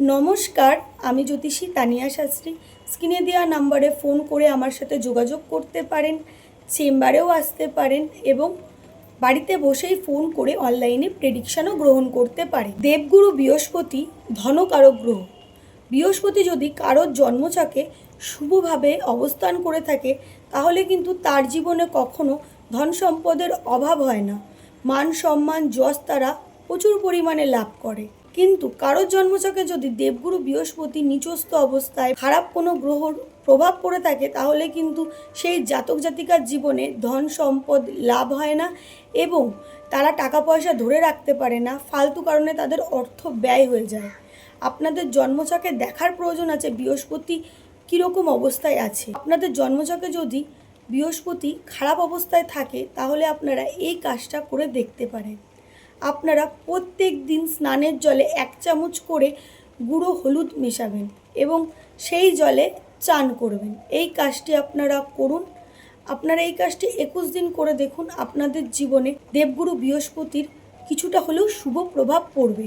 নমস্কার, আমি জ্যোতিষী তানিয়া শাস্ত্রী। স্ক্রিনে দেওয়া নাম্বারে ফোন করে আমার সাথে যোগাযোগ করতে পারেন, চেম্বারেও আসতে পারেন এবং বাড়িতে বসেই ফোন করে অনলাইনে প্রেডিকশনও গ্রহণ করতে পারেন। দেবগুরু বৃহস্পতি ধনকারক গ্রহ। বৃহস্পতি যদি কারোর জন্মছকে শুভভাবে অবস্থান করে থাকে, তাহলে কিন্তু তার জীবনে কখনো ধন সম্পদের অভাব হয় না। মান সম্মান, যশ তারা প্রচুর পরিমাণে লাভ করে। কিন্তু কারোর জন্মচকে যদি দেবগুরু বৃহস্পতি নিচস্থ অবস্থায় খারাপ কোনো গ্রহর প্রভাব পড়ে থাকে, তাহলে কিন্তু সেই জাতক জাতিকার জীবনে ধন সম্পদ লাভ হয় না এবং তারা টাকা পয়সা ধরে রাখতে পারে না, ফালতু কারণে তাদের অর্থ ব্যয় হয়ে যায়। আপনাদের জন্মচকে দেখার প্রয়োজন আছে, বৃহস্পতি কীরকম অবস্থায় আছে? আপনাদের জন্মচকে যদি বৃহস্পতি খারাপ অবস্থায় থাকে, তাহলে আপনারা এই কাজটা করে দেখতে পারেন। আপনারা প্রত্যেক দিন স্নানের জলে এক চামচ করে গুঁড়ো হলুদ মেশাবেন এবং সেই জলে চান করবেন। এই কাজটি আপনারা করুন। আপনারা এই কাজটি একুশ দিন করে দেখুন, আপনাদের জীবনে দেবগুরু বৃহস্পতির কিছুটা হলেও শুভ প্রভাব পড়বে।